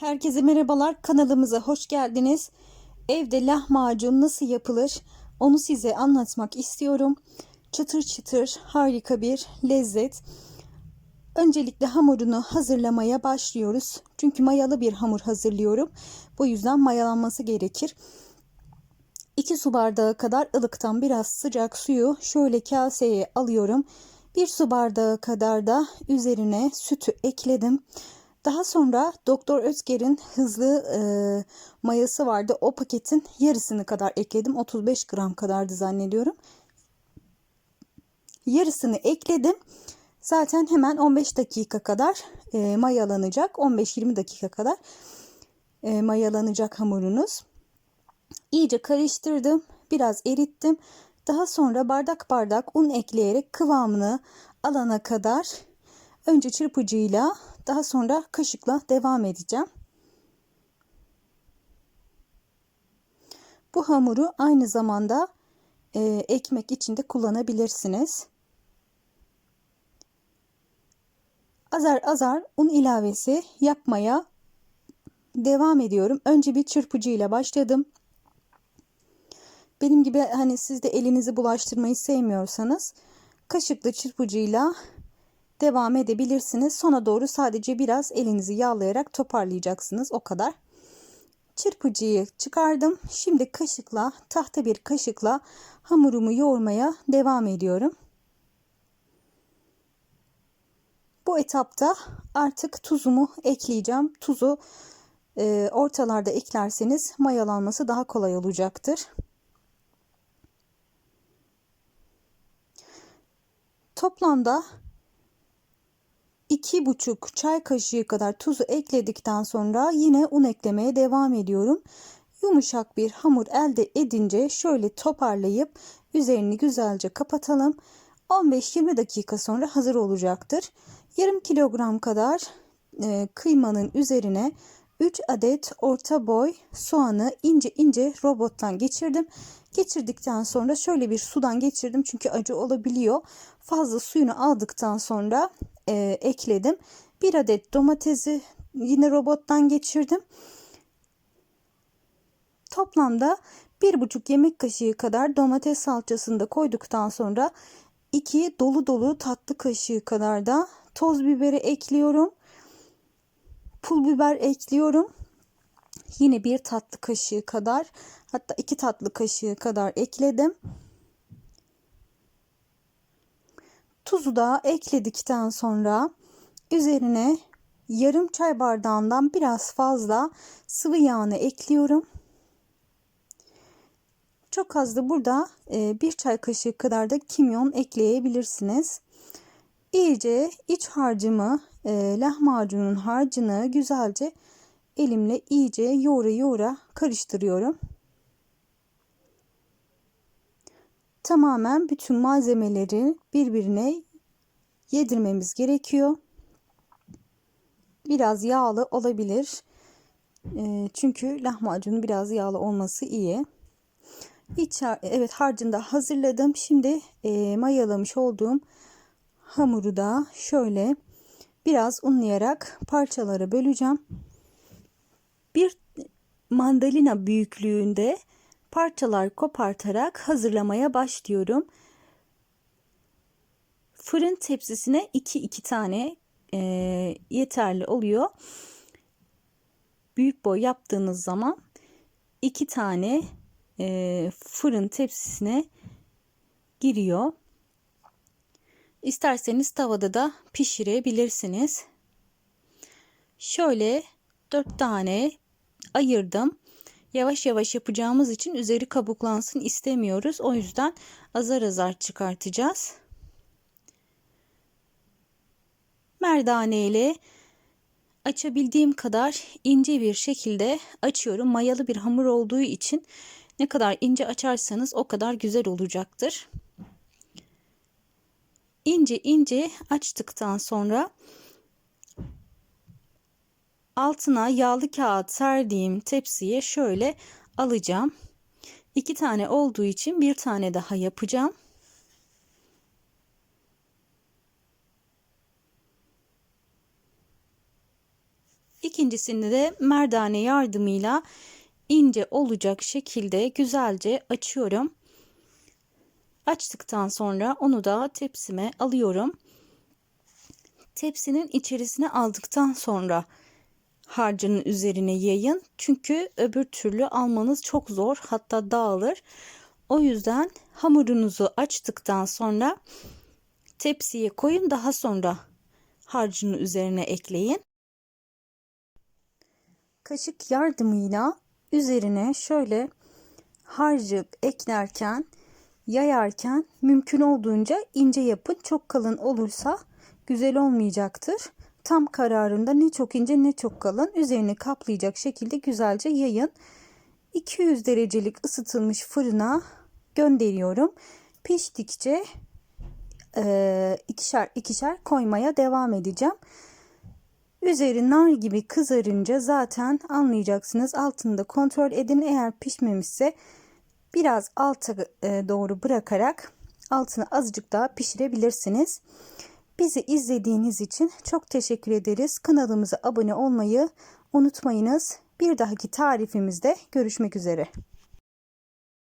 Herkese merhabalar. Kanalımıza hoş geldiniz. Evde lahmacun nasıl yapılır? Onu size anlatmak istiyorum. Çıtır çıtır harika bir lezzet. Öncelikle hamurunu hazırlamaya başlıyoruz. Çünkü mayalı bir hamur hazırlıyorum. Bu yüzden mayalanması gerekir. 2 su bardağı kadar ılıktan biraz sıcak suyu şöyle kaseye alıyorum. 1 su bardağı kadar da üzerine sütü ekledim. Daha sonra Doktor Özger'in hızlı e, mayası vardı. O paketin yarısını kadar ekledim. 35 gram kadardı zannediyorum. Yarısını ekledim. Zaten hemen 15 dakika kadar e, mayalanacak. 15-20 dakika kadar e, mayalanacak hamurunuz. İyice karıştırdım. Biraz erittim. Daha sonra bardak bardak un ekleyerek kıvamını alana kadar önce çırpıcıyla daha sonra kaşıkla devam edeceğim. Bu hamuru aynı zamanda e, ekmek için de kullanabilirsiniz. Azar azar un ilavesi yapmaya devam ediyorum. Önce bir çırpıcıyla başladım. Benim gibi hani siz de elinizi bulaştırmayı sevmiyorsanız kaşıkla çırpıcıyla devam edebilirsiniz. Sona doğru sadece biraz elinizi yağlayarak toparlayacaksınız. O kadar. Çırpıcıyı çıkardım. Şimdi kaşıkla, tahta bir kaşıkla hamurumu yoğurmaya devam ediyorum. Bu etapta artık tuzumu ekleyeceğim. Tuzu e, ortalarda eklerseniz mayalanması daha kolay olacaktır. Toplamda 2,5 çay kaşığı kadar tuzu ekledikten sonra yine un eklemeye devam ediyorum. Yumuşak bir hamur elde edince şöyle toparlayıp üzerini güzelce kapatalım. 15-20 dakika sonra hazır olacaktır. Yarım kilogram kadar e, kıymanın üzerine 3 adet orta boy soğanı ince ince robottan geçirdim. Geçirdikten sonra şöyle bir sudan geçirdim çünkü acı olabiliyor. Fazla suyunu aldıktan sonra e, ekledim. Bir adet domatesi yine robottan geçirdim. Toplamda bir buçuk yemek kaşığı kadar domates salçasını da koyduktan sonra iki dolu dolu tatlı kaşığı kadar da toz biberi ekliyorum. Pul biber ekliyorum. Yine bir tatlı kaşığı kadar hatta iki tatlı kaşığı kadar ekledim. Tuzu da ekledikten sonra üzerine yarım çay bardağından biraz fazla sıvı yağını ekliyorum. Çok az da burada e, bir çay kaşığı kadar da kimyon ekleyebilirsiniz. İyice iç harcımı, e, lahmacunun harcını güzelce elimle iyice yoğura yoğura karıştırıyorum. Tamamen bütün malzemeleri birbirine yedirmemiz gerekiyor. Biraz yağlı olabilir. E, çünkü lahmacunun biraz yağlı olması iyi. İç, evet harcını da hazırladım. Şimdi e, mayalamış olduğum hamuru da şöyle biraz unlayarak parçalara böleceğim. Bir mandalina büyüklüğünde parçalar kopartarak hazırlamaya başlıyorum. Fırın tepsisine 2-2 tane e, yeterli oluyor. Büyük boy yaptığınız zaman 2 tane e, fırın tepsisine giriyor. İsterseniz tavada da pişirebilirsiniz. Şöyle 4 tane ayırdım. Yavaş yavaş yapacağımız için üzeri kabuklansın istemiyoruz. O yüzden azar azar çıkartacağız. Merdane ile açabildiğim kadar ince bir şekilde açıyorum. Mayalı bir hamur olduğu için ne kadar ince açarsanız o kadar güzel olacaktır. İnce ince açtıktan sonra altına yağlı kağıt serdiğim tepsiye şöyle alacağım. İki tane olduğu için bir tane daha yapacağım. İkincisinde de merdane yardımıyla ince olacak şekilde güzelce açıyorum. Açtıktan sonra onu da tepsime alıyorum. Tepsinin içerisine aldıktan sonra harcının üzerine yayın. Çünkü öbür türlü almanız çok zor hatta dağılır. O yüzden hamurunuzu açtıktan sonra tepsiye koyun daha sonra harcını üzerine ekleyin. Kaşık yardımıyla üzerine şöyle harcı eklerken yayarken mümkün olduğunca ince yapın. Çok kalın olursa güzel olmayacaktır. Tam kararında ne çok ince ne çok kalın üzerine kaplayacak şekilde güzelce yayın. 200 derecelik ısıtılmış fırına gönderiyorum. Piştikçe e, ikişer ikişer koymaya devam edeceğim. Üzeri nar gibi kızarınca zaten anlayacaksınız. Altını da kontrol edin. Eğer pişmemişse biraz alta e, doğru bırakarak altını azıcık daha pişirebilirsiniz. Bizi izlediğiniz için çok teşekkür ederiz. Kanalımıza abone olmayı unutmayınız. Bir dahaki tarifimizde görüşmek üzere.